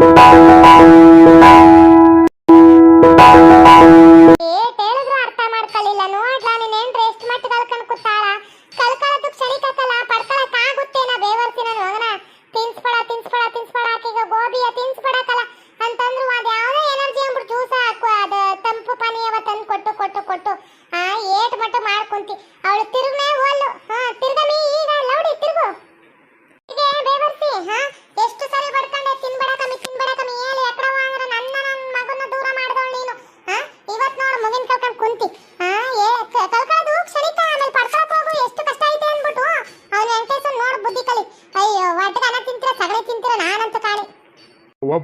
Eight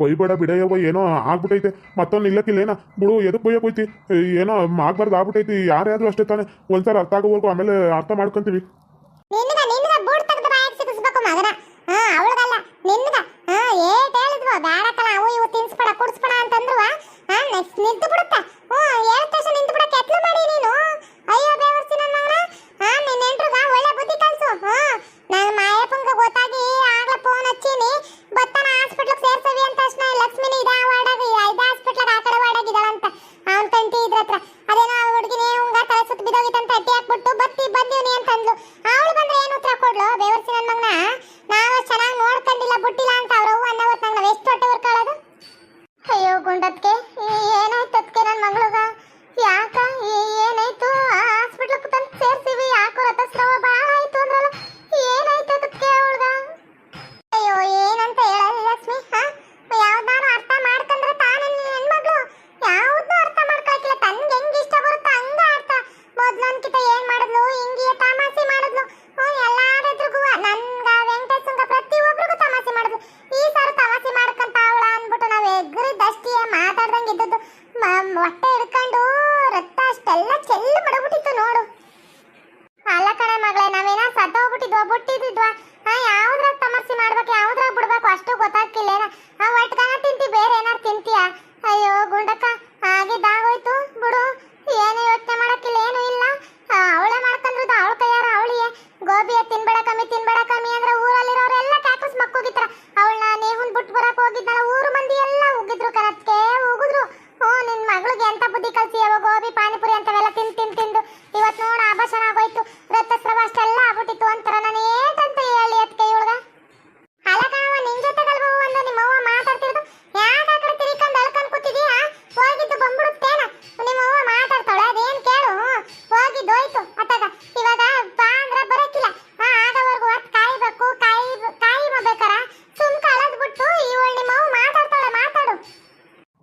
ಬೈಬೇಡ ಬಿಡಯ್ಯವ್ವ, ಏನೋ ಆಗ್ಬಿಟ್ಟೈತೆ ಮತ್ತೊಂದು ನಿಲ್ಲಕ್ಕಿಲ್ಲೇನ ಬಿಡು ಎದಕ್ಕೆ ಬೈಯಕ್ಕೆ ಹೋಯ್ತಿ? ಏನೋ ಆಗ್ಬಾರ್ದು ಆಗ್ಬಿಟ್ಟೈತಿ ಯಾರ್ಯಾದ್ರೂ ಅಷ್ಟೇ ತಾನೆ. ಒಂದ್ಸಲ ಅರ್ಥ ಆಗೋವರೆಗೂ ಆಮೇಲೆ ಅರ್ಥ ಮಾಡ್ಕೊಂತೀವಿ.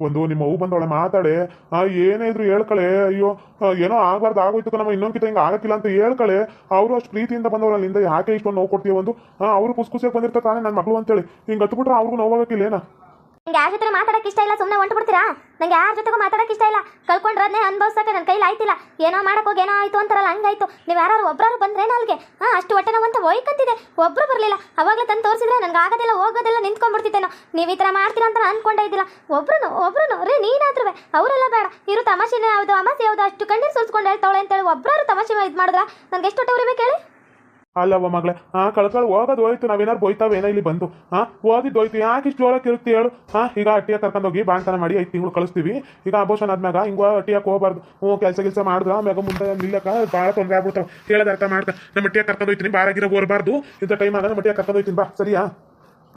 ಒಂದು ನಿಮ್ಮ ಅವು ಬಂದವಳೆ ಮಾತಾಡೆ. ಆ, ಏನೇ ಇದ್ರು ಹೇಳ್ಕಳೆ. ಅಯ್ಯೋ ಏನೋ ಆಗ್ಬಾರ್ದು ಆಗೋಯ್ತು ನಮ್ಮ ಇನ್ನೊಂದು ಕಿತ ಹಿಂಗೆ ಆಗಕ್ಕಿಲ್ಲ ಅಂತ ಹೇಳ್ಕಳೆ. ಅವರು ಅಷ್ಟು ಪ್ರೀತಿಯಿಂದ ಬಂದವಳ ಅಲ್ಲಿಂದ ಯಾಕೆ ಇಷ್ಟೊಂದು ನೋವು ಕೊಡ್ತೀವಿ ಒಂದು ಅವರು ಖುಷಿಯಾಗಿ ಬಂದಿರ್ತಾರೆ ತಾನೇ ನನ್ನ ಮಗಳು ಅಂತೇಳಿ. ಹಿಂಗೆ ಹತ್ಬಿಟ್ರೆ ಅವ್ರಿಗೂ ನೋವಾಗಕ್ಕಿಲ್ಲ ಏನ ನಂಗೆ ಯಾರ ಜೊತೆ ಮಾತಾಡಕ್ಕೆ ಇಷ್ಟ ಇಲ್ಲ ಸುಮ್ಮನೆ ಹೊಂಟು ಬಿಡ್ತೀರಾ? ನಂಗೆ ಯಾರ ಜೊತೆಗೂ ಮಾತಾಡಕ್ಕೆ ಇಷ್ಟ ಇಲ್ಲ. ಕಳ್ಕೊಂಡ್ರದ್ನೇ ಅನುಭವಿಸೋಕೆ ನನ್ನ ಕೈಲಿ ಆಯ್ತಿಲ್ಲ. ಏನೋ ಮಾಡಕ್ಕೆ ಏನೋ ಆಯ್ತು ಅಂತಾರಲ್ಲ, ಹಂಗಾಯ್ತು. ನೀವು ಯಾರು ಒಬ್ಬರು ಬಂದ್ರೆ ಅಲ್ಲಿಗೆ ಹಾಂ, ಅಷ್ಟು ಹೊಟ್ಟೆ ಅಂತ ಹೋಯ್ಕಂತಿದೆ ಒಬ್ರು ಬರಲಿಲ್ಲ. ಅವಾಗಲೇ ತಂದು ತೋರಿಸಿದ್ರೆ ನನಗೆ ಆಗೋದಿಲ್ಲ ಹೋಗೋದಿಲ್ಲ ನಿಂತ್ಕೊಂಡ್ಬಿಡ್ತಿದ್ದೇನೋ ನೀವು ಈ ಥರ ಮಾಡ್ತೀರಾ ಅಂತ ಅನ್ಕೊಂಡೇ ಇದ್ದಿಲ್ಲ. ಒಬ್ರು ಒಬ್ರು ರೀ ನೀನಾದ್ರೂ ಅವರೆಲ್ಲ ಬೇಡ. ಇರು, ತಮಾಷೆನೇ ಯಾವುದು ಅಮಾಸೆ ಯಾವುದು, ಅಷ್ಟು ಕಣ್ಣೀರು ಸುಲ್ಸ್ಕೊಂಡು ಹೇಳ್ತಾಳೆ ಅಂತೇಳಿ ಒಬ್ಬರು ತಮಾಷೆ ಇದು ಮಾಡಿದ್ರೆ? ನನಗೆ ಎಷ್ಟು ಹೊಟ್ಟೆ ಉರಿಬೇಕು ಹೇಳಿ? ಅಲ್ಲವ್ವ ಮಗಳೇ ಹಾ ಕಳ್ಕೊಳ್ ಹೋಗೋದು ಹೋಯ್ತು ನಾವೇನಾರು ಬೋಯ್ತಾವೆ ಏನೋ ಇಲ್ಲಿ ಬಂದು. ಹಾ ಹೋಗಿದ್ ಹೋಯ್ತು ಯಾಕೆ ಇಷ್ಟು ಜೋಳ ಇರುತ್ತೆ ಹೇಳು. ಹಾ ಈಗ ಅಟ್ಟಿಯ ಕರ್ಕೊಂಡೋಗಿ ಬಾಣ್ತನ ಮಾಡಿ ಐದು ತಿಂಗಳು ಕಳಿಸ್ತೀವಿ. ಈಗ ಅಬೋಷನ್ ಆದ್ಮ್ಯಾಗ ಹಿಂಗ ಅಟ್ಟಿಯಕ್ಕೆ ಹೋಗ್ಬಾರ್ದು. ಹ್ಞೂ, ಕೆಲಸ ಕೆಲಸ ಮಾಡಿದ್ರ, ಆಮ್ಯಾಗ ಮುಂದೆ ನಿಲ್ಲಕ ಭಾಳ ತೊಂದರೆ ಆಗ್ಬಿಡ್ತಾವೆ. ಹೇಳೋದು ಅರ್ಥ ಮಾಡ್ತಾ ನಮ್ಮ ಅಟ್ಟಿಯ ಕರ್ಕೊಂಡು ಹೋಯ್ತೀನಿ, ಬಾರಾಗಿರೋ ಓರ್ಬಾರ್ದು ಇಂಥ ಟೈಮ್ ಆಗ ನಮ್ಮ ಅಟ್ಟಿಯ ಕರ್ಕೊಂಡು ಹೋಯ್ತೀನಿ, ಬಾ, ಸರಿಯಾ?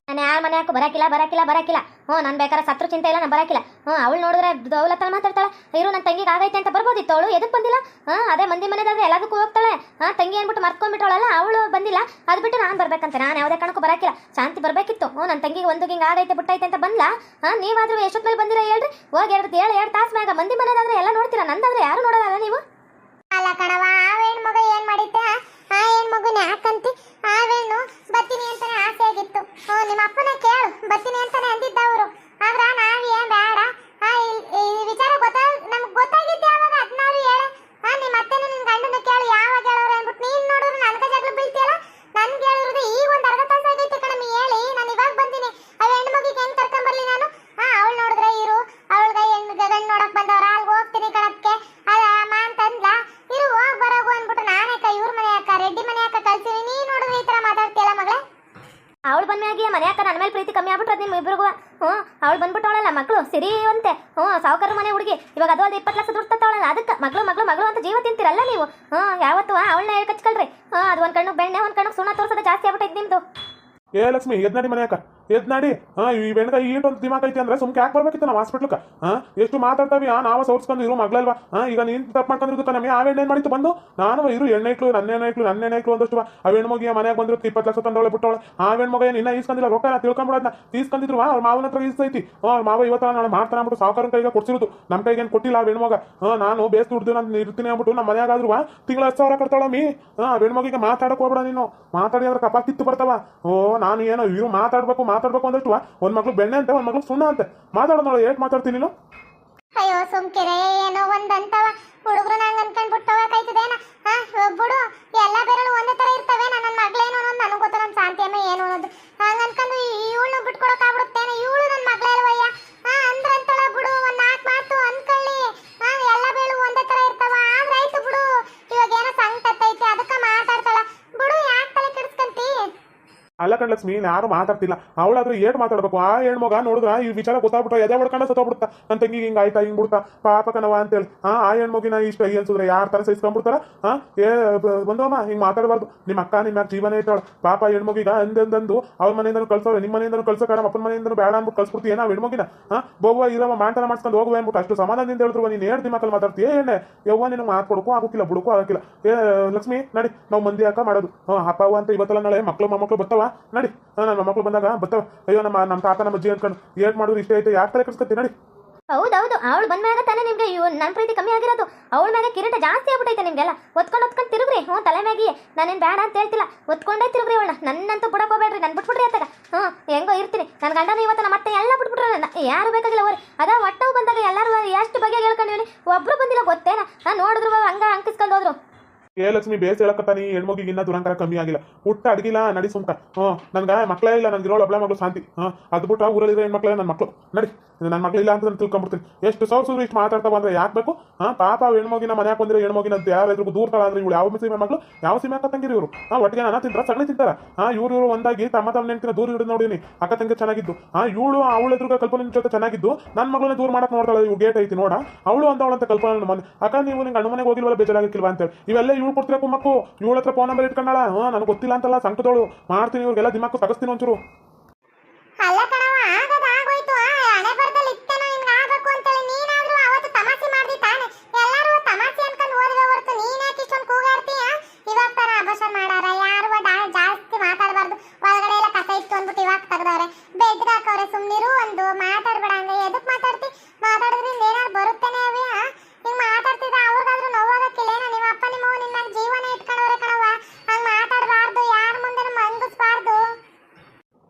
ನಾನು ಯಾರ ಹಾಕು, ಬರಕಿಲ್ಲ ಬರಕಿಲ್ಲ ಬರಕಿಲ್ಲ. ಹ್ಞೂ, ನಾನು ಬೇಕಾದ್ರೆ ಸತ್ರು ಚಿಂತೆ ಇಲ್ಲ, ನಾನು ಬರಕಿಲ್ಲ. ಹ್ಞೂ, ಅವಳು ನೋಡಿದ್ರೆ ದೌಲತ್ತಲ್ಲಿ ಮಾತಾಡ್ತಾಳೆ. ಇರು ನನ್ನ ತಂಗಿಗೆ ಆಗೈತೆ ಅಂತ ಬರ್ಬೋದಿತ್ತು ಅವಳು? ಎದಕ್ಕೆ ಬಂದಿಲ್ಲ? ಹಾಂ ಅದೇ ಮಂದಿ ಮನೆದಾದ್ರೆ ಎಲ್ಲದಕ್ಕೂ ಹೋಗ್ತಾಳೆ. ಹಾಂ ತಂಗಿ ಅಂದ್ಬಿಟ್ಟು ಮರ್ಕೊಂಡ್ಬಿಟ್ಟವಳಲ್ಲ ಅವಳು ಬಂದಿಲ್ಲ. ಅದು ಬಿಟ್ಟು ನಾನು ಬರ್ಬೇಕಂತ. ನಾನು ಯಾವುದೇ ಕಾರಣಕ್ಕೂ ಬರಕಿಲ್ಲ. ಶಾಂತಿ ಬರಬೇಕಿತ್ತು. ಹ್ಞೂ ನನ್ನ ತಂಗಿಗೆ ಒಂದು ಹಿಂಗೆ ಆಗೈತೆ, ಬಿಟ್ಟೈತೆ ಅಂತ ಬಂದಿಲ್ಲ ಹಾಂ ನೀವಾದ್ರೂ ಮೇಲೆ ಬಂದಿರ ಹೇಳ್ರಿ. ಹೋಗಿ ಎರಡು, ಏಳು ಎರಡು ತಾಸು ಮ್ಯಾಗ ಮಂದಿ ಮನೆದಾದ್ರೆ ಎಲ್ಲ ನೋಡ್ತೀರಾ? ನಂದಾದ್ರೆ ಯಾರು ನೋಡೋದಲ್ಲ ನೀವು? ಅಲ್ಲ ಕಣವ ಮಗ ಏನು ಮಾಡಿದ್ದ? ಆ ಹೆಣ್ಮಗುನ ಯಾಕಂತಿ ಆ ಹೆಣ್ಣು ಬತ್ತೀನಿ ಅಂತಾನೆ ಆಸೆ ಆಗಿತ್ತು ನಿಮ್ಮ ಅಪ್ಪನ ಕೇಳು ಬತ್ತಿನಿ ಅಂತಾನೆ ಅಂದಿದ್ದವರು ಆದ್ರ ನಾವ್ ಏನ್ ಬೇಡ. ಆ ವಿಚಾರ ಗೊತ್ತಾಗ ನಮ್ಗೆ ಗೊತ್ತಾಗಿದ್ದೆ ಯಾವಾಗ ಹದಿನಾರು ಹೇಳ ಆ ನಿಮ್ಮ ಅತ್ತೆನ ನಿನ್ ಗಂಡನ ಕೇಳು ಯಾವಾಗ ಹೇಳೋರು ಅಂದ್ಬಿಟ್ಟು ನೀನ್ ನೋಡಿದ್ರೆ ನನ್ಗ ಜಗಳ ಬೀಳ್ತಿಯಲ್ಲ ನನ್ಗೆ ಹೇಳಿರೋದು ಈಗ ಒಂದ್ ಅರ್ಧ ತಾಸ ಆಗೈತೆ ಕಣಮ್ಮಿ ಹೇಳಿ ನಾನು ಇವಾಗ ಬಂದಿನಿ ಆ ಹೆಣ್ಮಗಿಗೆ ಹೆಂಗ್ ಕರ್ಕೊಂಬರ್ಲಿ ನಾನು ಹಾ ಅವಳು ನೋಡಿದ್ರೆ ಇರು ಅವಳ್ಗ ಹೆಣ್ಣು ಗಂಡ್ ನೋಡಕ್ ಬಂದವ್ರ ಅಲ್ಗ್ ಹೋಗ್ತೀನಿ ಕಣಕ್ಕೆ ಅದ ಅಮ್ಮ ಅಂತಂದ್ಲ ಇರು ಹೋಗ್ ಬರೋಗು ಅನ್ಬಿಟ್ಟು ನಾನೇ ಇವ್ರ ಮನೆ ಅಕ್ಕ ರೆಡ್ಡಿ ಮನೆ ಅಕ್ಕ ಕಳ್ಸಿನಿ ನೀ ನೋಡಿದ್ರೆ ಈ ತರ ಮಾತಾಡ್ತೀಯಲ್ಲ ಮಗಳೇ ಅವಳು ಬಂದ್ಮ್ಯಾಗಿ ಮನೆ ಹಾಕ ನನ್ನ ಮೇಲೆ ಪ್ರೀತಿ ಕಮ್ಮಿ ಆಗ್ಬಿಟ್ರೆ ನಿಮ್ಮ ಇಬ್ಬರಿಗೂ ಹ್ಞೂ, ಅವಳು ಬಂದ್ಬಿಟ್ಟವಳಲ್ಲ ಮಕ್ಕಳು ಸಿರಿವಂತೆ ಹ್ಞೂ ಸಾವುಕಾರ ಮನೆ ಹುಡುಗಿ. ಇವಾಗ ಅದು ಅಲ್ದೆ ಇಪ್ಪತ್ತು ಲಕ್ಷ ದುಡ್ಡು ತತ್ತವಳಲ್ಲ, ಅದಕ್ಕೆ. ಮಗಳು ಮಗಳು ಮಗಳು ಅಂತ ಜೀವ ತಿಂತೀರಲ್ಲ ನೀವು? ಹ್ಞೂ, ಯಾವತ್ತು ಅವಳನ್ನ ಹೇಳಿ ಕಚ್ಕೊಳ್ರಿ. ಹ್ಞೂ, ಅದು ಒಂದು ಕಣ್ಣು ಬೆಣ್ಣೆ, ಒಂದು ಕಣ್ಣು ಸುಣ್ಣ ತೋರಿಸೋದು ಜಾಸ್ತಿ ಆಗ್ಬಿಟ್ಟೈತೆ ನಿಮ್ಮದು ಏ ಲಕ್ಷ್ಮಿ ಎದ್ ಮನೆ ಮನ್ಯಾಕ ಎದ್ ನಾಡಿ. ಹಾ, ಈ ಬೆಣ್ಗ ಒಂದು ದಿಮಾಕ್ ಐತಿ ಅಂದ್ರೆ ಸುಮ್ಕೆ ಯಾಕೆ ಬರ್ಬೇಕಿತ್ತು ನಾವು ಹಾಸ್ಪಿಟ್ಲಕ್ಕೆ ಹಾ, ಎಷ್ಟು ಮಾತಾಡ್ತಾವಿ? ಆ, ನಾವ ಸೋರ್ಸ್ಕೊಂಡು ಇರು ಮಗ್ಲಲ್ವಾ ಹಾ, ಈಗ ನೀನ್ ತಪ್ಪು ಮಾಡ್ಕೊಂಡಿದ್ದಕ್ಕ ನಮಗೆ? ಆ ಎಣ್ಣೆ ಮಾಡಿತ್ತು? ಬಂದು ನಾನು ಇರು, ಎಣ್ಣೆ ಇಟ್ಲು, ನನ್ನ ಎಣ್ಣೆ ಇಟ್ಲು, ನನ್ನ ಎಣ್ಣೆ ಇಟ್ಲು ಒಂದಷ್ಟು. ಆ ಹೆಣ್ಮಗಿಯ ಮನೆಗೆ ಬಂದ್ರು ಇಪ್ಪತ್ತು ಲಕ್ಷ ತಂದೋಳೆ ಬಿಟ್ಟವಳೆ. ಆ ಹೆಣ್ಮಗ ಇನ್ನ ಈಸ್ಕೊಂಡಿಲ್ಲ? ರೊಕ್ಕ ನಾ ತಿಳ್ಕೊಂಬಿಡೋದ್ನ ಈಸ್ಕೊಂಡಿದ್ರು ಅವ್ರ ಮಾವನ ಹತ್ರ ಐತಿ. ಅವ್ರ ಮಾವ ಇವತ್ತ ನಾಳೆ ಮಾಡ್ತಾನೆ ಅಂದ್ಬಿಟ್ಟು ಸಾವಕಾರ ಕೈಗೆ ಕೊಡ್ಸಿರೋದು. ನಮ್ಮ ಕೈಗೆ ಏನು ಕೊಟ್ಟಿಲ್ಲ ಆ ಹೆಣ್ಮಗ ನಾನು ಬೇಸ್ ದುಡ್ದು ನಾನು ಇರ್ತೀನಿ ಅಂದ್ಬಿಟ್ಟು ನಮ್ಮ ಮನೆಯಾಗಾದ್ರು ತಿಂಗಳ ಹತ್ತು ಸಾವಿರ ಕಟ್ತಾಳ ಮೀ? ಹಾ ಹೆಣ್ಮಗಿಗೆ ಮಾತಾಡಕ್ ಹೋಗ್ಬೇಡ ನೀನು. ಮಾತಾಡಿ, ಅದ್ರ ಕಪಾ ತಿತ್ತು ಬರ್ತಾವ. ಓ, ನಾನು ಏನೋ ಇವ್ರು ಮಾತಾಡ್ಬೇಕು ಮಾತಾಡ್ಬೇಕು ಅಂದಷ್ಟು ಒಂದ್ ಮಕ್ಳು ಬೆಣ್ಣೆ ಅಂತ, ಒಂದ್ ಮಗಳು ಸುಣ್ಣ ಅಂತ. ಮಾತಾಡೋದ್ ನೋಡಿ ಏಟ್ ಮಾತಾಡ್ತೀನಿ ನೀನು? ಅಯ್ಯೋ, ಸುಮ್ಕಿರೆ, ಏನೋ ಒಂದಂತವ ಹುಡುಗರು ನಂಗೆ ಅನ್ಕೊಂಡ್ಬಿಟ್ಟವ ಕೈತದೇನ? ಹಾ ಬಿಡು ಎಲ್ಲ ಬೆರಳು ಒಂದೇ ತರ ಇರ್ತವೆ ನನ್ನ ಮಗಳೇನು ಅನ್ನೋದು ನನಗೆ ಗೊತ್ತು ನನ್ನ ಶಾಂತಿ ಅಮ್ಮ ಏನು ಅನ್ನೋದು ಹಂಗ ಅನ್ಕೊಂಡು ಇವಳನ್ನ ಬಿಟ್ಕೊಡಕ್ ಆಗ್ಬಿಡುತ್ತೇನೆ ಇವಳು ನನ್ನ ಮಗಳೇ ಅಲ್ವಯ್ಯ ಹಾ ಅಂದ್ರಂತಳ ಬಿಡು ಒಂದ್ ನಾಲ್ಕು ಮಾತು ಅನ್ಕೊಳ್ಳಿ ಹಾ ಎಲ್ಲ ಬೆರಳು ಒಂದೇ ತರ ಇರ್ತಾವ ಆದ್ರೆ ಆಯ್ತು ಬಿಡು ಇವಾಗ ಏನೋ ಸಂಕಟ ಐತೆ ಅದಕ್ಕೆ ಮಾತಾಡ್ತಾಳ ಬಿಡು ಯಾಕೆ ತಲೆ ಕೆಡಿಸ್ಕಂತಿ ಅಲ್ಲ ಕಣ್ ಲಕ್ಷ್ಮಿ ಯಾರು ಮಾತಾಡ್ತಿಲ್ಲ. ಅವಳಾದ್ರೂ ಏಟ್ ಮಾತಾಡ್ಬೇಕು? ಆ ಹೆಣ್ಮಗ ನೋಡಿದ್ರ ಈ ವಿಚಾರ ಗೊತ್ತಾಗ್ಬಿಟ್ಟು ಎದೆ ಹೊಡ್ಕೊಂಡ ಸತ್ತೋಗ್ಬಿಡ್ತಾ ನನ್ನ ತಂಗಿ ಹಿಂಗ ಆಯ್ತಾ, ಹಿಂಗ್ ಬಿಡ್ತಾ ಪಾಪ ಅಂತ ಅಂತೇಳಿ. ಹಾ ಆ ಹೆಣ್ಮಗಿನ ಇಷ್ಟ ಅನ್ಸಿದ್ರೆ ಯಾರ ತರ ಸಹಿಸ್ಕೊಂಡ್ಬಿಡ್ತಾರ? ಹಾ ಏ ಬಂದವಮ್ಮ, ಹಿಂಗ್ ಮಾತಾಡಬಾರ್ದು. ನಿಮ್ಮ ಅಕ್ಕ, ನಿಮ್ಮ ಜೀವನ ಇಟ್ಟಾಳ. ಪಾಪ ಹೆಣ್ಮಗಿಗ ಅಂದಂದು ಅವ್ರ ಮನೆಯಿಂದ ಕಳ್ಸೋರು, ನಿಮ್ಮ ಮನೆಯಿಂದ ಕಳ್ಸೋಕಾರ ಅಪ್ಪನ ಮನೆಯಿಂದ ಬೇಡ ಅಂದ್ಬಿಟ್ಟು ಕಳ್ಸ್ಬಿಡ್ತೀಯ ನಾವು ಹೆಣ್ಮಗಿನ? ಹಾ ಬೋವ ಇರವ ಮಾಂತನ ಮಾಡ್ಸ್ಕೊಂಡು ಹೋಗುವೆ ಅಂದ್ಬಿಟ್ಟು ಅಷ್ಟು ಸಮಾಧಾನದಿಂದ ಹೇಳಿದ್ರು ನೀನು ಹೇಳ್ತಿ ಮಕ್ಕಳು ಮಾತಾಡ್ತೀಯ ಏನೇ ಯವ್ವ ನಿನಗೆ ಮಾತು ಕೊಡಕ್ಕೂ ಆಗೋಕಿಲ್ಲ, ಬುಡಕು ಆಗೋಕಿಲ್ಲ ಏ, ಲಕ್ಷ್ಮಿ, ನಡಿ, ನಾವು ಮಂದಿ ಹಾಕ ಮಾಡೋದು. ಹಾಂ, ಅಪ್ಪ ಅಂತ ಇವತ್ತಲ್ಲ ನಾಳೆ ಮಕ್ಕಳು ಮೊಮ್ಮಕ್ಕಳು ಬರ್ತಾವ ನಡಿ. ನಮ್ಮ ಮೊಮ್ಮಕ್ಕಳು ಬಂದಾಗ ಬರ್ತಾವ ಅಯ್ಯೋ, ನಮ್ಮ ನಮ್ಮ ತಾತ, ನಮ್ಮ ಅಜ್ಜಿ ಅನ್ಕೊಂಡು ಏಟ್ ಮಾಡೋದು? ಇಷ್ಟ ಐತೆ ಯಾಕೆ ತಲೆ ಕೆಡ್ಸ್ಕೊತಿ ನಡಿ. ಹೌದೌದು, ಅವಳು ಬಂದ್ಮ್ಯಾಗ ತಾನೇ ನಿಮ್ಗೆ. ಇವ್ ನನ್ನ ಪ್ರೀತಿ ಕಮ್ಮಿ ಆಗಿರೋದು. ಅವಳ ಮ್ಯಾಗ ಕಿರೀಟ ಜಾಸ್ತಿ ಆಗ್ಬಿಟ್ಟೈತೆ ನಿಮ್ಗೆಲ್ಲ ಒತ್ಕೊಂಡು ಒತ್ಕೊಂಡು ತಿರುಗ್ರಿ. ಹ್ಞೂ, ತಲೆ ಮ್ಯಾಗಿ ನಾನೇನು ಬೇಡ ಅಂತ ಹೇಳ್ತಿಲ್ಲ. ಒತ್ಕೊಂಡೇ ತಿರುಗ್ರಿ ಅವಳ ನನ್ನಂತೂ ಬಿಡಕ್ ಹೋಗ್ಬೇಡ್ರಿ. ನಾನು ಬಿಟ್ಬಿಡ್ರಿ ಅತ್ತಾಗ. ಹ್ಞೂ, ಹೆಂಗೋ ಇರ್ತೀನಿ. ನನ್ನ ಗಂಡನ ಇವತ್ತು ನಮ್ಮ ಮತ್ತೆ ಎಲ್ಲ ಬಿಟ್ಬಿಟ್ರೆ ನನ್ನ. ಯಾರು ಬೇಕಾಗಿಲ್ಲ ಅವ್ರಿ ಅದ ಒಟ್ಟವು ಬಂದಾಗ ಎಲ್ಲರೂ ಎಷ್ಟು ಬಗೆ ಹೇಳ್ಕೊಂಡಿವ್ನಿ ಒಬ್ರು ಬಂದಿಲ್ಲ, ಗೊತ್ತೇನ? ನೋಡಿದ್ರು, ಹಂಗ ಅಂಕಿಸ್ಕೊಂಡು ಹೋದ್ರು. ಏ ಲಕ್ಷ್ಮಿ, ಬೇಸ್ ಹೇಳಕತ್ತಾನಿ ಹೆಣ್ಮಗಿಗೆ ಇನ್ನ ದುರಂಕಾರ ಕಮ್ಮಿ ಆಗಿಲ್ಲ. ಹುಟ್ಟ ಅಡಗಿಲ್ಲ, ನಡಿ ಸುಮ್ಕ. ಹ್ಞೂ ನನ್ಗೆ ಮಕ್ಕಳೇ ಇಲ್ಲ, ನನ್ಗೆ ಇರೋಳು ಒಬ್ಳೆ ಮಗಳು ಶಾಂತಿ. ಹಾಂ, ಅದು ಬಿಟ್ಟು ಊರಲ್ಲಿರೋ ಹೆಣ್ಮಕ್ಳೇ ನನ್ನ ಮಕ್ಕಳು ನಡಿ ನನ್ನ ಮಕ್ಳು ಇಲ್ಲ ಅಂತ ನಾನು ತಿಳ್ಕೊಂಬಿಡ್ತೀನಿ. ಎಷ್ಟು ಸಾವಿರ ಸುರು ಇಷ್ಟು ಮಾತಾಡ್ತಾ ಬಂದ್ರೆ ಯಾಕೆ ಬೇಕು? ಹಾಂ, ಪಾಪ ಹೆಣ್ಮಗಿನ ಮನ್ಯಾಗ ಬಂದಿರೋ ಹೆಣ್ಮಗಿನ ಯಾರಾದ್ರೂ ದೂರ ಅಂದ್ರೆ ಇವಳು? ಯಾವ ಸೀಮೆ ಮಕ್ಕಳು ಯಾವ ಸೀಮೆ ಅಕ್ಕ ತಂಗಿರಿ ಇವರು? ಹಾಂ, ಒಟ್ಟಿಗೆ ನಾನು ತಿಂತಾರ ಸಗಣಿ ತಿಂತಾರ. ಹಾಂ, ಇವ್ರು ಇವರು ಒಂದಾಗಿ ತಮ್ಮ ತಮ್ಮ ನೆಂಟಿನ ದೂರ ಹಿಡಿದು ನೋಡಿನಿ. ಅಕ್ಕ ತಂಗಿ ಚೆನ್ನಾಗಿದ್ದು. ಹಾಂ, ಇವಳು ಅವಳ ಎದುರುಗ ಕಲ್ಪನೆ ಜೊತೆ ಚೆನ್ನಾಗಿದ್ದು. ನನ್ನ ಮಗಳನ್ನ ದೂರ ಮಾಡಕ್ ನೋಡ್ತಾಳೆ ಇವ್ ಗೇಟ್ ಐತಿ ನೋಡ. ಅವಳು ಅಂತ ಅವಳಂತ ಕಲ್ಪನೆ ಮನೆ. ಅಕ್ಕ, ನೀವು ನಿಂಗೆ ಅಣ್ಣ ಮನೆಗೆ ಹೋಗಿಲ್ವಲ್ಲ ಬೇಜಾರಾಗಿಲ್ವಾ ಅಂತೇಳಿ. ಇವೆಲ್ಲ ಇವ್ಳು ಕೊಡ್ತೀರಾ ಕುಮ್ಮಕ್ಕು, ಇವಳ ಹತ್ರ ಫೋನ್ ನಂಬರ್ ಇಟ್ಕೊಂಡಾಳ. ಹಾಂ, ನನಗೆ ಗೊತ್ತಿಲ್ಲ ಅಂತಲ್ಲ ಸಂಕಟದೋಳು ಮಾಡ್ತೀನಿ, ಇವ್ರಿಗೆಲ್ಲ ದಿಮಾಕು ತಗಸ್ತೀನಿ ಒಂಚೂರು. ಅಲ್ಲ ಕಣವ ಆಗದ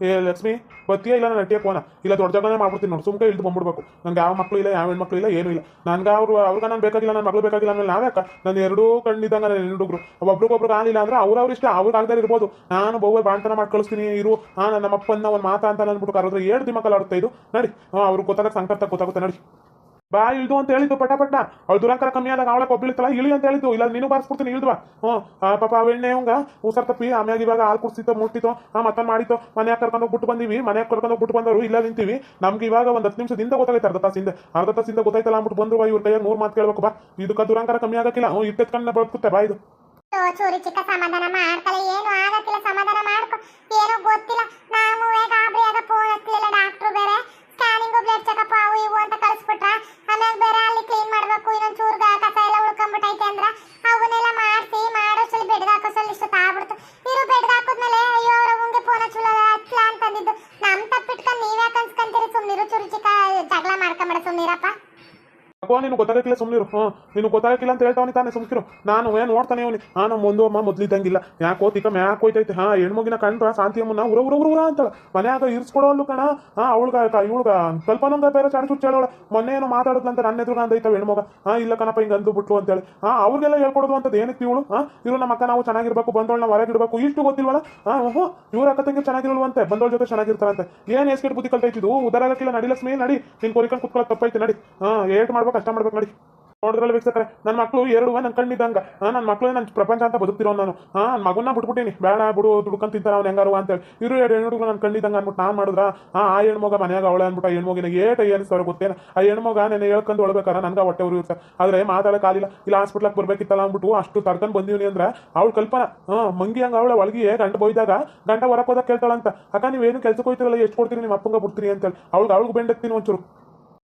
ಏ, ಲಕ್ಷ್ಮಿ, ಬತ್ತಿಯ ಇಲ್ಲ, ನಾನು ಅಟ್ಟಿಯ ಫೋನ ಇಲ್ಲ, ದೊಡ್ಡ ಜಗನೇ ಮಾಡ್ಬಿಡ್ತೀನಿ ನೋಡಿ, ಸುಮ್ಕೆ ಇಳಿದು ಬಂದ್ಬಿಡ್ಬೇಕು. ನಂಗೆ ಯಾವ ಮಕ್ಕಳು ಇಲ್ಲ, ಯಾವ ಹೆಣ್ಮಕ್ಳು ಇಲ್ಲ, ಏನೂ ಇಲ್ಲ. ನನ್ಗೆ ಅವ್ರು, ಅವ್ರಿಗೆ ನಾನು ಬೇಕಾಗಿಲ್ಲ ನನ್ನ ಮಕ್ಳು ಬೇಕಾಗಿಲ್ಲ ಆಮೇಲೆ ಅಕ್ಕ ನಾನು ಎರಡೂ ಕಣ್ಣಿದ್ದಂಗೆ ನನ್ನ ಹುಡುಗರು. ಒಬ್ರಿಗೊಬ್ರಿಗೆ ಆಗಿಲ್ಲ ಅಂದ್ರೆ ಅವ್ರವ್ರ ಇಷ್ಟ, ಅವ್ರಿಗೆ ಆಗದೇ ಇರ್ಬೋದು. ನಾನು ಬಹು ಬಾಣತನ ಮಾಡಿ ಕಳಿಸ್ತೀನಿ, ಇರು. ಹಾಂ ನಮ್ಮ ಅಪ್ಪನ ಒಂದು ಮಾತಾ ಅಂತ ಅಂದ್ಬಿಟ್ಟು ಕರೆದ್ರೆ ಏಳು ದಿಮಕಲ್ಲಿ ಆಡುತ್ತೆ ಇದು. ನಡಿ ಅವ್ರಿಗೆ ಗೊತ್ತಾಗ ಸಂಕಟ ಗೊತ್ತಾಗುತ್ತೆ, ನಡಿ. ಬಾ, ಇಳ್ದು ಅಂತ ಹೇಳಿದ್ದು, ಪಟ ಪಟ್ಟ ಅವ್ಳು ದುರಂಕಾರ ಕಮ್ಮಿ ಆದಾಗ ಅವಳ ಕೊಬ್ಬಿಳಿತಲ್ಲ, ಇಳಿ ಅಂತ ಹೇಳಿದ್ದು. ಇಲ್ಲ, ನೀನು ಬಾರಿಸ್ಬಿಡ್ತೀನಿ ಇಳಿದ್ವ ಹ್ಞೂ ಪಾಪ ಅವೆಣ್ಣೆ ಹಂಗ ಉಸರ್ ತಪ್ಪಿ, ಆಮ್ಯಾಗ ಇವಾಗ ಹಾಲು ಕುಡ್ಸಿತ್ತು, ಮುಟ್ಟಿತ್ತು, ಆ ಮತ್ತೆ ಮಾಡಿತ್ತು. ಮನ್ಯಾಗ ಕರ್ಕೊಂಡು ಬಿಟ್ಟು ಬಂದಿವಿ, ಮನ್ಯಾಗ ಕರ್ಕೊಂಡು ಬಿಟ್ಟು ಬಂದರು ಇಲ್ಲ ನಿಂತೀವಿ. ನಮ್ಗೆ ಇವಾಗ ಒಂದು ಹತ್ತು ನಿಮಿಷದಿಂದ ಗೊತ್ತಾಗೈತೆ, ಅರ್ಧ ತಾಸಿಂದ. ಅರ್ಧ ತಾಸಿಂದ ಗೊತ್ತಾಯ್ತಲ್ಲ ಅಂದ್ಬಿಟ್ಟು ಬಂದ್ರು ಇವ್ರ ಕೈಯಾಗ ನೂರು ಮಾತು ಕೇಳ್ಬೇಕು, ಬಾ. ಇದಕ್ಕೆ ದುರಂಕಾರ ಕಮ್ಮಿ ಆಗಕ್ಕಿಲ್ಲ. ಹ್ಞೂ ಕಣ್ಣ ಬಳಕುತ್ತೆ ಬಾ, ಇದು. ಚೂರಿ ಚಿಕ್ಕ ಸಮಾಧಾನ ಮಾಡ್ಕಲೆ, ಏನು ಆಗಕ್ಕಿಲ್ಲ, ಸಮಾಧಾನ ಮಾಡ್ಕೊ. ಏನೋ ಗೊತ್ತಿಲ್ಲ. ನಾವು ಬ್ಲಡ್ ಚೆಕಪ್ ಅವು ಇವು ಅಂತ ನೀನು ಗೊತ್ತಾಗಕ್ಕಿಲ್ಲ ಸುಮ್ಮನಿರು ಹ್ಞೂ ನೀನು ಗೊತ್ತಾಗಕ್ಕಿಲ್ಲ ಅಂತ ಹೇಳ್ತಾವನಿ ತಾನೇ ಸುಮ್ಕಿರು ನಾನು ಏನು ನೋಡ್ತಾನೆ ಅವನಿ ಹಾಂ, ನಮ್ಮ ಒಂದು ಅಮ್ಮ ಮೊದ್ಲಿದ್ದಂಗಿಲ್ಲ. ಯಾಕೆ ಓತಿಕ ಮ್ಯಾಕ್ ಹೋಯ್ತೈತೆ. ಹಾಂ, ಹೆಣ್ಮಗಿನ ಕಂಡ್ರ ಶಾಂತಿ ಅಮ್ಮನ ಉರ ಉರ ಉರ ಅಂತಾಳ. ಮನ್ಯಾಗ ಇರ್ಸ್ಕೊಡೋಲ್ಲು ಕಣ. ಹಾಂ, ಅವಳ್ಗ ಇವಳ್ಗ, ಕಲ್ಪನಂಗ ಬೇರೆ ಚಾಡ್ ಚುಚ್ಚ ಹೇಳೋಳ. ಮೊನ್ನೆ ಏನೋ ಮಾತಾಡೋದ್ಲಂತ ನನ್ನ ಎದುರು ಅಂದೈತ ಹೆಣ್ಮಗ. ಹಾಂ, ಇಲ್ಲ ಕಣಪ್ಪ, ಹಿಂಗೆ ಅಂದು ಬಿಟ್ಲು ಅಂತೇಳಿ. ಹಾಂ, ಅವ್ರಿಗೆಲ್ಲ ಹೇಳ್ಕೊಡೋದು ಅಂತದ್ದು ಏನಕ್ಕೆ ಇವಳು? ಹಾಂ ಇವ್ರು ನಮ್ಮ ಅಕ್ಕ ನಾವು ಚೆನ್ನಾಗಿರ್ಬೇಕು, ಬಂದೋಳನ್ನ ಹೊರಗಿಡ್ಬೇಕು ಇಷ್ಟು ಗೊತ್ತಿಲ್ವಲ್ಲ? ಹಾಂ ಹ್ಞೂ ಇವ್ರ ಅಕ್ಕ ತಂಗಿ ಚೆನ್ನಾಗಿರಲ್ವಂತೆ ಬಂದೋಳ ಜೊತೆ ಚೆನ್ನಾಗಿರ್ತಾರಂತೆ. ಏನು ಎಸ್ಕೆಟ್ ಬುದ್ಧಿ ಕಲ್ತೈತಿದು ಉದಾರಾಗಕ್ಕಿಲ್ಲ ನಡಿ ಲಕ್ಷ್ಮಿ, ನಡಿ. ನಿನ್ ಕೊರಿಕೊಂಡು ಕುತ್ಕೊಳ್ಳೋದು ತಪ್ಪೈತೆ, ನಡಿ. ಹಾಂ, ಏಟ್ ಮಾಡ್ಬೇಕು ಮಾಡ್ಬೇಕು. ನಡಿ. ನೋಡಿದ್ರಲ್ಲಿ ವೀಕ್ಷಕರೇ ನನ್ನ ಮಕ್ಕಳು ಎರಡು ನನ್ನ ಕಣ್ಣಿದ್ದಂಗ ನನ್ನ ಮಕ್ಕಳು ನನ್ನ ಪ್ರಪಂಚ ಅಂತ ಬದುಕ್ತಿರೋ ನಾನು ಹಾ ನನ್ನ ಮಗುನ ಬಿಟ್ಬಿಟ್ಟಿನಿ. ಬೇಡ ಬಿಡು ದುಡ್ಕೊಂತಿಂತಾರೆ ಅವ್ನು ಹೆಂಗಾರು ಅಂತೇಳಿ. ಇರು ಎರಡು ಹೆಣ್ಣುಗಳು ನನ್ನ ಕಣ್ಣಿದ್ದಂಗ ಅನ್ಬಿಟ್ಟು ನಾನು ಮಾಡಿದ್ರ? ಆ ಆ ಹೆಣ್ಮಗ ಮನೆಯಾಗ ಅವಳೆ ಅನ್ಬಿಟ್ಟು ಆ ಹೆಣ್ಮಗಿನ ಏಟ ಏನು ಸರ್ ಗೊತ್ತೇನ? ಆ ಹೆಣ್ಮಗ ನೆನೆ ಹೇಳ್ಕೊಂಡು ಒಳ್ಬೇಕಾರ? ನನ್ಗೆ ಹೊಟ್ಟೆ ಉರಿ ಸರ್. ಆದ್ರೆ ಮಾತಾಡಕ್ಕಾಗಿಲ್ಲ ಇಲ್ಲ ಹಾಸ್ಪಿಟ್ಲಾಗ ಬರಬೇಕಿತ್ತಲ್ಲ ಅಂದ್ಬಿಟ್ಟು ಅಷ್ಟು ತರ್ಕೊಂಡು ಬಂದೀವಿ ಅಂದ್ರೆ ಅವಳು ಕಲ್ಪನಾ, ಹಾಂ, ಮಂಗಿ ಹಂಗ ಅವಳ ಒಳಗೆ ಗಂಟ ಬೈದಾಗ ಗಂಟ ಹೊರಕೋದಾಗ ಕೇಳ್ತಾಳಂತ. ಅಕ್ಕ, ನೀವೇನು ಕೆಲಸಕ್ಕೆ ಹೋಯ್ತಿರಲ್ಲ, ಎಷ್ಟು ಕೊಡ್ತೀರಿ? ನಿಮ್ಮ ಅಪ್ಪಂಗ ಬಿಡ್ತೀರಿ ಅಂತೇಳಿ. ಅವಳು ಅವಳಿಗೆ ಬೆಂಡತ್ತೀನಿ ಒಂಚೂರು.